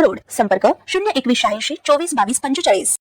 road. संपर्क शून्य एकवीस शहाऐंशी चोवीस बावीस पंचेचाळीस.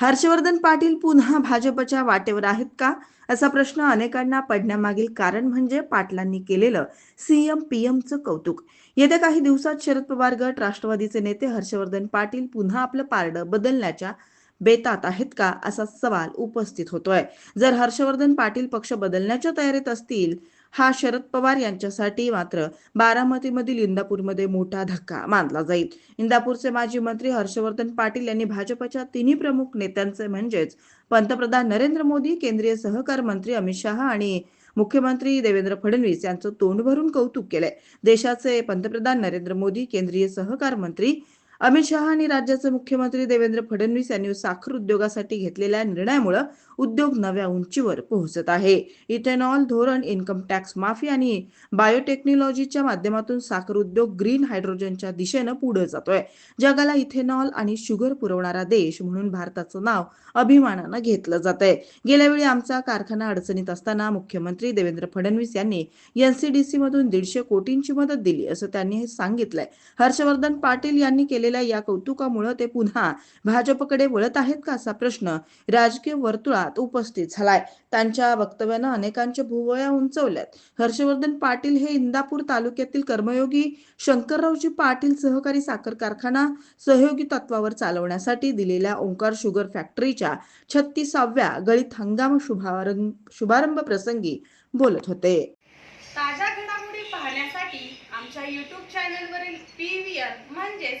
हर्षवर्धन पाटील पुन्हा भाजपच्या वाटेवर आहेत का? असा प्रश्न अनेकांना पडण्यामागील कारण म्हणजे पाटलांनी केलेलं सीएम पीएमचं कौतुक. येत्या काही दिवसात शरद पवार गट राष्ट्रवादीचे नेते हर्षवर्धन पाटील पुन्हा आपलं पारडं बदलण्याच्या बेतात आहेत का? असा सवाल उपस्थित होतोय. जर हर्षवर्धन पाटील पक्ष बदलण्याच्या तयारीत असतील हा शरद पवार यांच्यासाठी मात्र बारामतीमधील इंदापूरमध्ये मोठा धक्का मानला जाईल. इंदापूरचे माजी मंत्री हर्षवर्धन पाटील यांनी भाजपच्या तिन्ही प्रमुख नेत्यांचे म्हणजेच पंतप्रधान नरेंद्र मोदी केंद्रीय सहकार मंत्री अमित शहा आणि मुख्यमंत्री देवेंद्र फडणवीस यांचं तोंड भरून कौतुक केलंय. देशाचे पंतप्रधान नरेंद्र मोदी केंद्रीय सहकार मंत्री अमित शहा आणि राज्याचे मुख्यमंत्री देवेंद्र फडणवीस यांनी साखर उद्योगासाठी घेतलेल्या निर्णयामुळे उद्योग नव्या उंचीवर पोहोचत आहे. इथेनॉल धोरण इन्कम टॅक्स माफी आणि बायोटेक्नॉलॉजीच्या माध्यमातून साखर उद्योग ग्रीन हायड्रोजनच्या दिशेनं पुढे जातोय. जगाला इथेनॉल आणि शुगर पुरवणारा देश म्हणून भारताचं नाव अभिमानानं घेतलं जात आहे गेल्या वेळी आमचा कारखाना अडचणीत असताना मुख्यमंत्री देवेंद्र फडणवीस यांनी एनसीडीसी मधून दीडशे कोटींची मदत दिली असं त्यांनी हे सांगितलंय. हर्षवर्धन पाटील यांनी केलेल्या या कौतुकामुळे ते पुन्हा भाजपकडे वळत आहेत का असा प्रश्न राजकीय वर्तुळात उपस्थित झालाय. त्यांच्या वक्तव्यानं अनेकांच्या भुवया उंचवल्यात. हर्षवर्धन पाटील हे इंदापूर तालुक्यातील कर्मयोगी शंकररावजी पाटील सहकारी साखर कारखाना सहयोगी तत्वावर चालवण्यासाठी दिलेल्या ओंकार शुगर फॅक्टरीच्या छत्तीसाव्या गळीत हंगाम शुभारंभ शुभारंभ प्रसंगी बोलत होते. ताज्या घडामोडी पाहण्यासाठी आमच्या यूट्यूब चॅनलवरील पी व्ही आर म्हणजेच